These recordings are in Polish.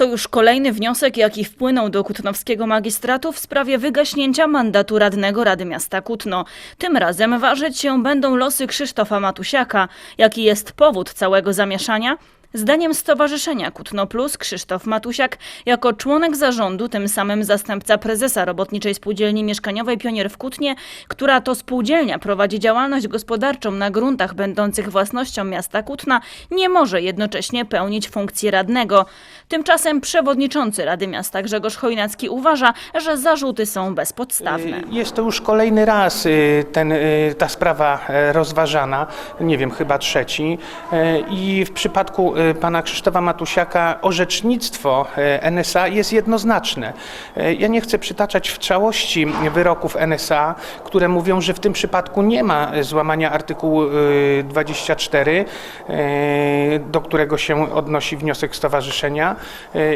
To już kolejny wniosek, jaki wpłynął do kutnowskiego magistratu w sprawie wygaśnięcia mandatu radnego Rady Miasta Kutno. Tym razem ważyć się będą losy Krzysztofa Matusiaka. Jaki jest powód całego zamieszania? Zdaniem Stowarzyszenia Kutno Plus Krzysztof Matusiak jako członek zarządu, tym samym zastępca prezesa Robotniczej Spółdzielni Mieszkaniowej Pionier w Kutnie, która to spółdzielnia prowadzi działalność gospodarczą na gruntach będących własnością miasta Kutna, nie może jednocześnie pełnić funkcji radnego. Tymczasem przewodniczący Rady Miasta Grzegorz Chojnacki uważa, że zarzuty są bezpodstawne. Y, Jest to już kolejny raz y, ten, y, ta sprawa e, rozważana, nie wiem, chyba trzeci. E, I w przypadku pana Krzysztofa Matusiaka orzecznictwo e, NSA jest jednoznaczne. E, Ja nie chcę przytaczać w całości wyroków NSA, które mówią, że w tym przypadku nie ma złamania artykułu y, 24, e, do którego się odnosi wniosek stowarzyszenia.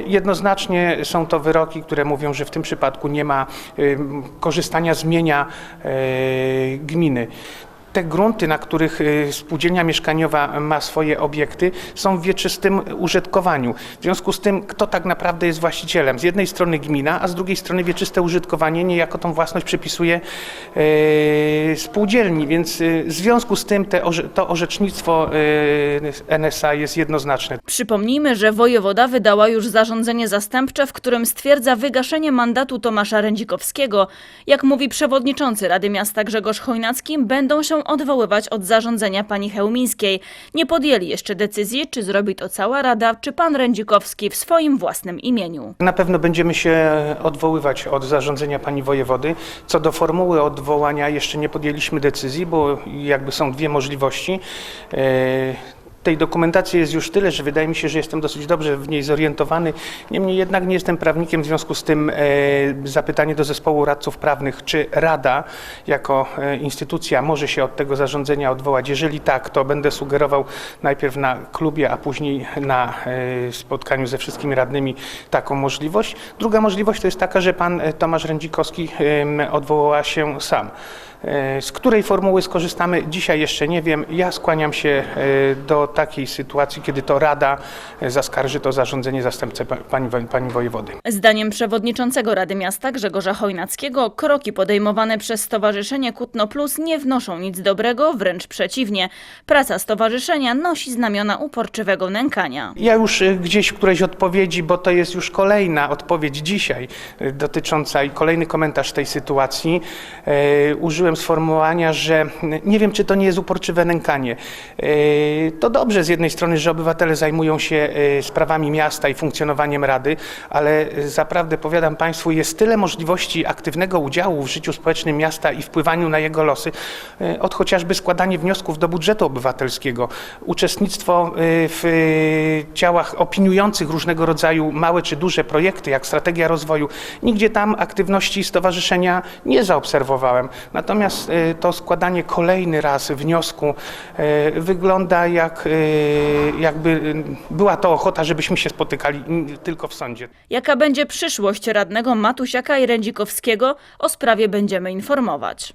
Jednoznacznie są to wyroki, które mówią, że w tym przypadku nie ma y, korzystania z mienia gminy. Te grunty, na których y, spółdzielnia mieszkaniowa ma swoje obiekty, są w wieczystym użytkowaniu. W związku z tym, kto tak naprawdę jest właścicielem? Z jednej strony gmina, a z drugiej strony wieczyste użytkowanie niejako tą własność przypisuje e, spółdzielni, więc y, w związku z tym te, to orzecznictwo y, NSA jest jednoznaczne. Przypomnijmy, że wojewoda wydała już zarządzenie zastępcze, w którym stwierdza wygaszenie mandatu Tomasza Rędzikowskiego. Jak mówi przewodniczący Rady Miasta Grzegorz Chojnacki, będą się odwoływać od zarządzenia pani Chełmińskiej. Nie podjęli jeszcze decyzji, czy zrobi to cała Rada, czy pan Rędzikowski w swoim własnym imieniu. Na pewno będziemy się odwoływać od zarządzenia pani wojewody. Co do formuły odwołania jeszcze nie podjęliśmy decyzji, bo jakby są dwie możliwości. Tej dokumentacji jest już tyle, że wydaje mi się, że jestem dosyć dobrze w niej zorientowany. Niemniej jednak nie jestem prawnikiem, w związku z tym e, zapytanie do zespołu radców prawnych, czy Rada jako e, instytucja może się od tego zarządzenia odwołać. Jeżeli tak, to będę sugerował najpierw na klubie, a później na e, spotkaniu ze wszystkimi radnymi taką możliwość. Druga możliwość to jest taka, że pan Tomasz Rędzikowski odwołała się sam. Z której formuły skorzystamy, dzisiaj jeszcze nie wiem. Ja skłaniam się do takiej sytuacji, kiedy to Rada zaskarży to zarządzenie zastępcę pa- pani, pani wojewody. Zdaniem przewodniczącego Rady Miasta Grzegorza Chojnackiego kroki podejmowane przez Stowarzyszenie Kutno Plus nie wnoszą nic dobrego, wręcz przeciwnie. Praca stowarzyszenia nosi znamiona uporczywego nękania. Ja już e, gdzieś w którejś odpowiedzi, bo to jest już kolejna odpowiedź dzisiaj e, dotycząca i kolejny komentarz tej sytuacji, e, użyłem sformułowania, że nie wiem, czy to nie jest uporczywe nękanie. To dobrze z jednej strony, że obywatele zajmują się e, sprawami miasta i funkcjonowaniem Rady, ale e, zaprawdę powiadam Państwu, jest tyle możliwości aktywnego udziału w życiu społecznym miasta i wpływaniu na jego losy, e, od chociażby składanie wniosków do budżetu obywatelskiego, uczestnictwo w działach opiniujących różnego rodzaju małe czy duże projekty, jak strategia rozwoju. Nigdzie tam aktywności stowarzyszenia nie zaobserwowałem. Natomiast to składanie kolejny raz wniosku wygląda jak, jakby e, była to ochota, żebyśmy się spotykali mm, tylko w sądzie. Jaka będzie przyszłość radnego Matusiaka i Rędzikowskiego, o sprawie będziemy informować.